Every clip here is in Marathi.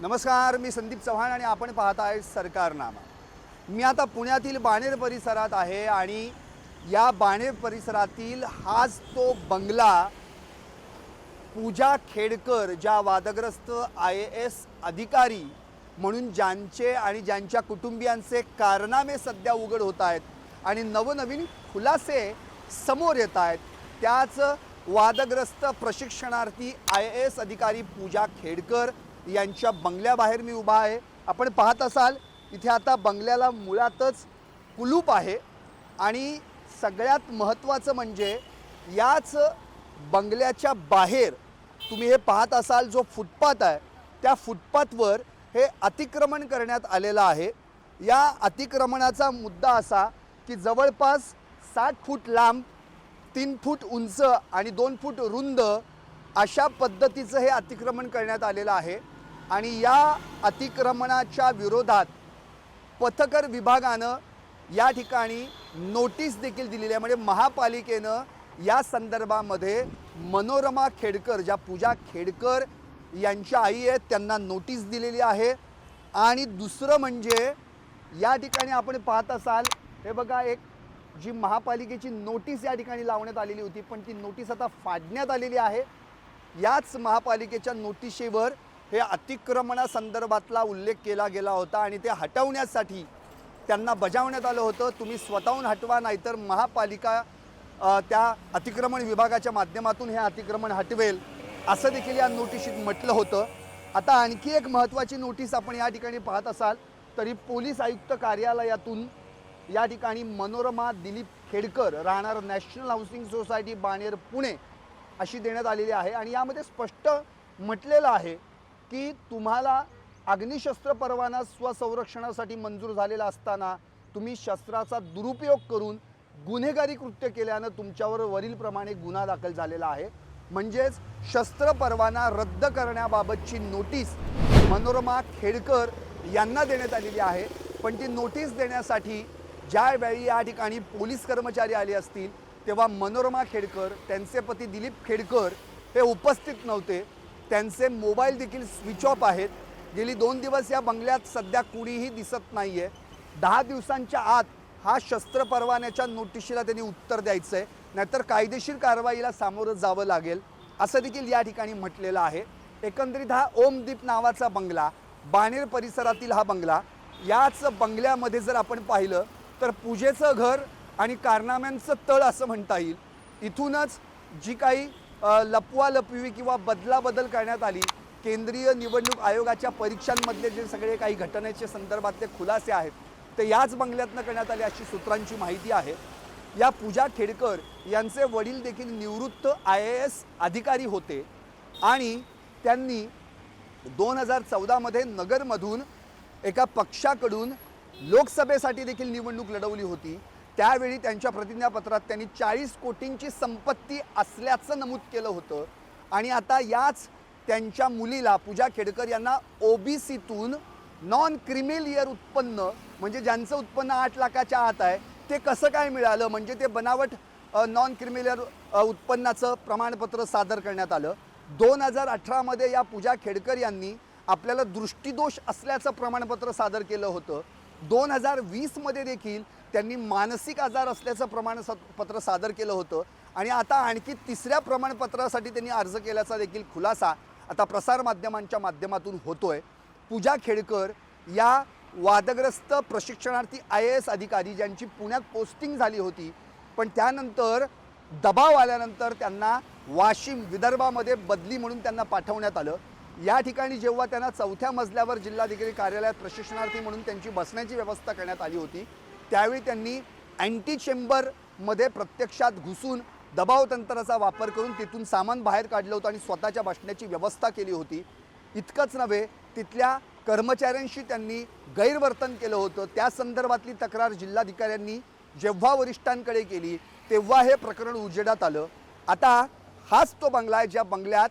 नमस्कार मी संदीप चव्हाण आणि आपण पाहत आहे सरकारनामा. मी आता पुण्यातील बाणेर परिसरात आहे आणि या बाणेर परिसरातील हाच तो बंगला पूजा खेडकर ज्या वादग्रस्त आय ए एस अधिकारी म्हणून ज्यांचे आणि ज्यांच्या कुटुंबियांचे कारनामे सध्या उघड होत आहेत आणि नवनवीन खुलासे समोर येत आहेत त्याच वादग्रस्त प्रशिक्षणार्थी आय ए एस अधिकारी पूजा खेडकर यांच्या बंगल्याबाहेर मी उभा आहे. आपण पाहत असाल इथे आता बंगल्याला मुळातच कुलूप आहे. आणि सगळ्यात महत्त्वाचं म्हणजे याच बंगल्याच्या बाहेर तुम्ही हे पाहत असाल जो फुटपाथ आहे त्या फुटपाथवर हे अतिक्रमण करण्यात आलेलं आहे. या अतिक्रमणाचा मुद्दा असा की जवळपास साठ फूट लांब तीन फूट उंच आणि दोन फूट रुंद अशा पद्धतीचं हे अतिक्रमण करण्यात आलेलं आहे. आणि या अतिक्रमणाच्या विरोधात पथकर विभागानं या ठिकाणी नोटीस देखील दिलेली आहे. म्हणजे महापालिकेनं या संदर्भामध्ये मनोरमा खेडकर ज्या पूजा खेडकर यांच्या आई आहेत त्यांना नोटीस दिलेली आहे. आणि दुसरं म्हणजे या ठिकाणी आपण पाहत असाल हे बघा एक जी महापालिकेची नोटीस या ठिकाणी लावण्यात आलेली होती पण ती नोटीस आता फाडण्यात आलेली आहे. याच महापालिकेच्या नोटिसेवर हे अतिक्रमणासंदर्भातला उल्लेख केला गेला होता आणि ते हटवण्यासाठी त्यांना बजावण्यात आलं होतं. तुम्ही स्वतःहून हटवा नाहीतर महापालिका त्या अतिक्रमण विभागाच्या माध्यमातून हे अतिक्रमण हटवेल असं देखील या नोटिशीत म्हटलं होतं. आता आणखी एक महत्त्वाची नोटीस आपण या ठिकाणी पाहत असाल तरी पोलीस आयुक्त कार्यालयातून या ठिकाणी मनोरमा दिलीप खेडकर राहणार national housing society Baner Pune अशी देण्यात आलेली आहे. आणि यामध्ये स्पष्ट म्हटलेलं आहे की तुम्हाला अग्निशस्त्र परवाना स्वसंरक्षणासाठी मंजूर झालेला असताना तुम्ही शस्त्राचा दुरुपयोग करून गुन्हेगारी कृत्य केल्यानं तुमच्यावर वरीलप्रमाणे गुन्हा दाखल झालेला आहे. म्हणजेच शस्त्र परवाना रद्द करण्याबाबतची नोटीस मनोरमा खेडकर यांना देण्यात आलेली आहे. पण ती नोटीस देण्यासाठी ज्यावेळी या ठिकाणी पोलीस कर्मचारी आले असतील तेव्हा मनोरमा खेडकर त्यांचे पती दिलीप खेडकर हे उपस्थित नव्हते. त्यांचे मोबाईल देखील स्विच ऑफ आहेत. गेली दोन दिवस या बंगल्यात सध्या कुणीही दिसत नाही आहे दहा दिवसांच्या आत हा शस्त्र परवान्याच्या नोटिशीला त्यांनी उत्तर द्यायचं आहे नाहीतर कायदेशीर कारवाईला सामोरं जावं लागेल असं देखील या ठिकाणी म्हटलेलं आहे. एकंदरीत हा ओमदीप नावाचा बंगला बाणेर परिसरातील हा बंगला याच बंगल्यामध्ये जर आपण पाहिलं तर पूजेचं घर आणि कारनाम्यांचं तळ असं म्हणता येईल. इथूनच जी काही लपवालपवी किंवा बदलाबदल करण्यात आली. केंद्रीय निवडणूक आयोगाच्या परीक्षांमधले जे सगळे काही घटनेचे संदर्भातले खुलासे आहेत ते याच बंगल्यातनं करण्यात आले अशी सूत्रांची माहिती आहे. या पूजा खेडकर यांचे वडील देखील निवृत्त आय ए एस अधिकारी होते आणि त्यांनी दोन हजार चौदामध्ये नगरमधून एका पक्षाकडून लोकसभेसाठी देखील निवडणूक लढवली होती. त्यावेळी त्यांच्या प्रतिज्ञापत्रात त्यांनी चाळीस कोटींची संपत्ती असल्याचं नमूद केलं होतं. आणि आता याच त्यांच्या मुलीला पूजा खेडकर यांना ओबीसीतून नॉन क्रिमिलियर उत्पन्न म्हणजे ज्यांचं उत्पन्न आठ लाखाच्या आत आहे ते कसं काय मिळालं? म्हणजे ते बनावट नॉन क्रिमिलियर उत्पन्नाचं प्रमाणपत्र सादर करण्यात आलं. दोन हजार अठरामध्ये या पूजा खेडकर यांनी आपल्याला दृष्टिदोष असल्याचं प्रमाणपत्र सादर केलं होतं. दोन हजार वीसमध्ये देखील त्यांनी मानसिक आजार असल्याचं प्रमाणपत्र सादर केलं होतं. आणि आता आणखी तिसऱ्या प्रमाणपत्रासाठी त्यांनी अर्ज केल्याचा देखील खुलासा आता प्रसारमाध्यमांच्या माध्यमातून होतोय. पूजा खेडकर या वादग्रस्त प्रशिक्षणार्थी आय ए एस अधिकारी ज्यांची पुण्यात पोस्टिंग झाली होती पण त्यानंतर दबाव आल्यानंतर त्यांना वाशिम विदर्भामध्ये बदली म्हणून त्यांना पाठवण्यात आलं. या ठिकाणी जेव्हा त्यांना चौथ्या मजल्यावर जिल्हाधिकारी कार्यालयात प्रशिक्षणार्थी म्हणून त्यांची बसण्याची व्यवस्था करण्यात आली होती त्यावेळी त्यांनी अँटी चेंबरमध्ये प्रत्यक्षात घुसून दबाव तंत्राचा वापर करून तिथून सामान बाहेर काढलं होतं आणि स्वतःच्या बसण्याची व्यवस्था केली होती. इतकंच नव्हे तिथल्या कर्मचाऱ्यांशी त्यांनी गैरवर्तन केलं होतं. त्या संदर्भातली तक्रार जिल्हाधिकाऱ्यांनी जेव्हा वरिष्ठांकडे केली तेव्हा हे प्रकरण उजेडात आलं. आता हाच तो बंगला आहे ज्या बंगल्यात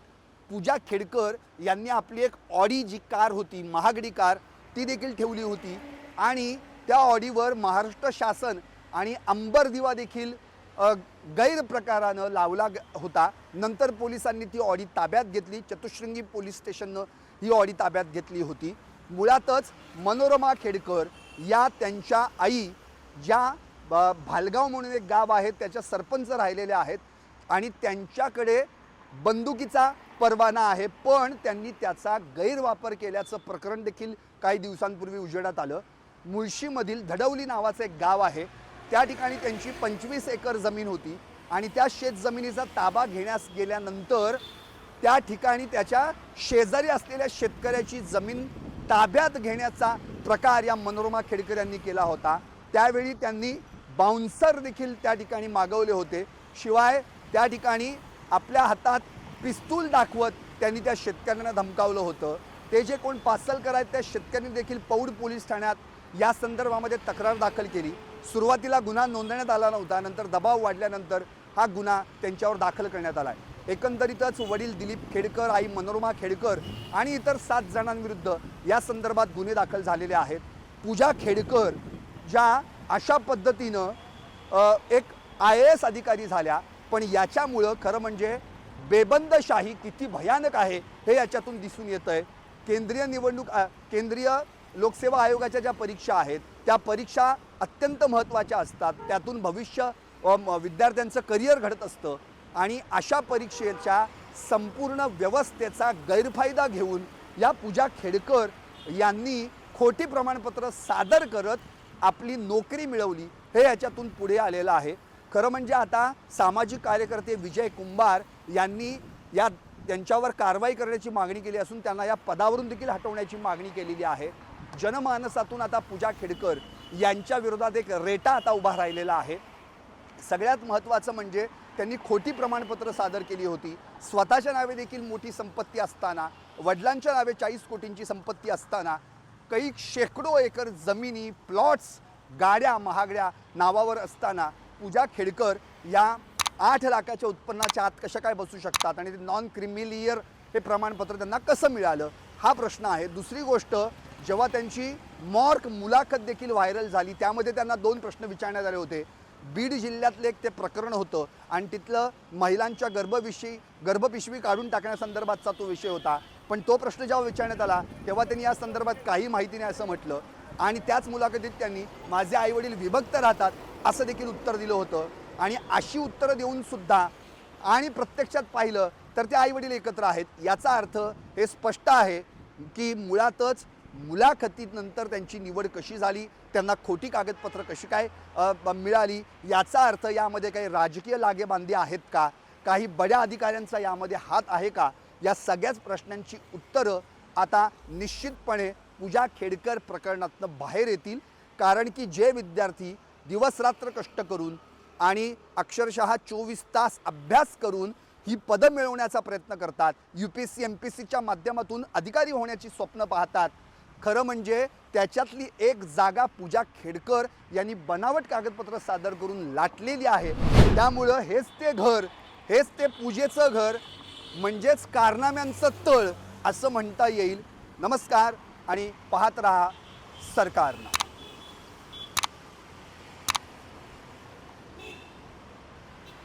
पूजा खेडकर यांनी आपली एक ऑडी जी कार होती महागडी कार ती देखील ठेवली होती. आणि त्या ऑडीवर महाराष्ट्र शासन आणि अंबर दिवा देखील गैरप्रकारानं लावला ग- होता. नंतर पोलिसांनी ती ऑडी ताब्यात घेतली. चतुशृंगी पोलीस स्टेशननं ही ऑडी ताब्यात घेतली होती. मुळातच मनोरमा खेडकर या त्यांच्या आई ज्या ब- भालगाव म्हणून एक गाव आहे त्याच्या सरपंच राहिलेल्या आहेत आणि त्यांच्याकडे बंदुकीचा परवाना आहे पण त्यांनी त्याचा गैरवापर केल्याचं प्रकरण देखील काही दिवसांपूर्वी उजेडात आलं. मुळशीमधील धडवली नावाचं एक गाव आहे. त्या ठिकाणी त्यांची पंचवीस एकर जमीन होती आणि त्या शेतजमिनीचा ताबा घेण्यास गेल्यानंतर त्या ठिकाणी त्याच्या शेजारी असलेल्या शेतकऱ्याची जमीन ताब्यात घेण्याचा प्रकार या मनोरमा खेडकर यांनी केला होता. त्यावेळी त्यांनी बाउन्सर देखील त्या ठिकाणी मागवले होते. शिवाय त्या ठिकाणी आपल्या हातात पिस्तूल दाखवत त्यांनी त्या शेतकऱ्यांना धमकावलं होतं. ते जे कोण पार्सलकर आहेत त्या शेतकऱ्यांनी देखील पौड पोलीस ठाण्यात या संदर्भामध्ये तक्रार दाखल केली. सुरुवातीला गुन्हा नोंदवण्यात आला नव्हता नंतर दबाव वाढल्यानंतर हा गुन्हा त्यांच्यावर दाखल करण्यात आला. आहे एकंदरीतच वडील दिलीप खेडकर आई मनोरमा खेडकर आणि इतर सात जणांविरुद्ध या संदर्भात गुन्हे दाखल झालेले आहेत. पूजा खेडकर ज्या अशा पद्धतीनं एक आय ए एस अधिकारी झाल्या पण याच्यामुळं खरं म्हणजे बेबंदशाही किती भयानक आहे हे याच्यातून दिसून येतं आहे केंद्रीय निवडणूक केंद्रीय लोकसेवा आयोगाच्या ज्या परीक्षा आहेत त्या परीक्षा अत्यंत महत्त्वाच्या असतात. त्यातून भविष्य विद्यार्थ्यांचं करिअर घडत असतं आणि अशा परीक्षेच्या संपूर्ण व्यवस्थेचा गैरफायदा घेऊन या पूजा खेडकर यांनी खोटी प्रमाणपत्र सादर करत आपली नोकरी मिळवली हे याच्यातून पुढे आलेलं आहे. खरं म्हणजे आता सामाजिक कार्यकर्ते विजय कुंभार यांनी या त्यांच्यावर कारवाई करण्याची मागणी केली असून त्यांना या पदावरून देखील हटवण्याची मागणी केलेली आहे. जनमानसातून आता पूजा खेडकर यांच्या विरोधात एक रेटा आता उभा राहिलेला आहे. सगळ्यात महत्त्वाचं म्हणजे त्यांनी खोटी प्रमाणपत्र सादर केली होती. स्वतःच्या नावे देखील मोठी संपत्ती असताना वडिलांच्या नावे चाळीस कोटींची संपत्ती असताना काही शेकडो एकर जमिनी प्लॉट्स गाड्या महागड्या नावावर असताना पूजा खेडकर या आठ लाखाच्या उत्पन्नाच्या आत कशा काय बसू शकतात आणि ते नॉन क्रिमिलियर हे प्रमाणपत्र त्यांना कसं मिळालं हा प्रश्न आहे. दुसरी गोष्ट जेव्हा त्यांची मॉर्क मुलाखत देखील व्हायरल झाली त्यामध्ये त्यांना दोन प्रश्न विचारण्यात आले होते. बीड जिल्ह्यातलं एक ते प्रकरण होतं आणि तिथलं महिलांच्या गर्भविषयी गर्भपिशवी काढून टाकण्यासंदर्भातचा तो विषय होता. पण तो प्रश्न जेव्हा विचारण्यात आला तेव्हा त्यांनी या संदर्भात काही माहिती नाही असं म्हटलं. आणि त्याच मुलाखतीत त्यांनी माझे आईवडील विभक्त राहतात असं देखील उत्तर दिलं होतं. आणि अशी उत्तरं देऊन सुद्धा आणि प्रत्यक्षात पाहिलं तर ते आईवडील एकत्र आहेत. याचा अर्थ हे स्पष्ट आहे की मुळातच मुलाखतीनंतर त्यांची निवड कशी झाली त्यांना खोटी कागदपत्र कशी काय मिळाली याचा अर्थ यामध्ये काही राजकीय लागेबांधे आहेत का? काही बड्या अधिकाऱ्यांचा यामध्ये हात आहे का? या सगळ्याच प्रश्नांची उत्तरं आता निश्चितपणे पूजा खेडकर प्रकरणातनं बाहेर येतील. कारण की जे विद्यार्थी दिवसरात्र कष्ट करून आणि अक्षरशः चोवीस तास अभ्यास करून ही पदं मिळवण्याचा प्रयत्न करतात. U P S C M P सीच्या माध्यमातून अधिकारी होण्याची स्वप्न पाहतात. खरं म्हणजे त्याच्यातली एक जागा पूजा खेडकर यांनी बनावट कागदपत्र सादर करून लाटलेली आहे. त्यामुळं हेच ते घर हेच ते पूजेचं घर म्हणजेच कारनाम्यांचं तळ असं म्हणता येईल. नमस्कार आणि पाहत रहा सरकारनं.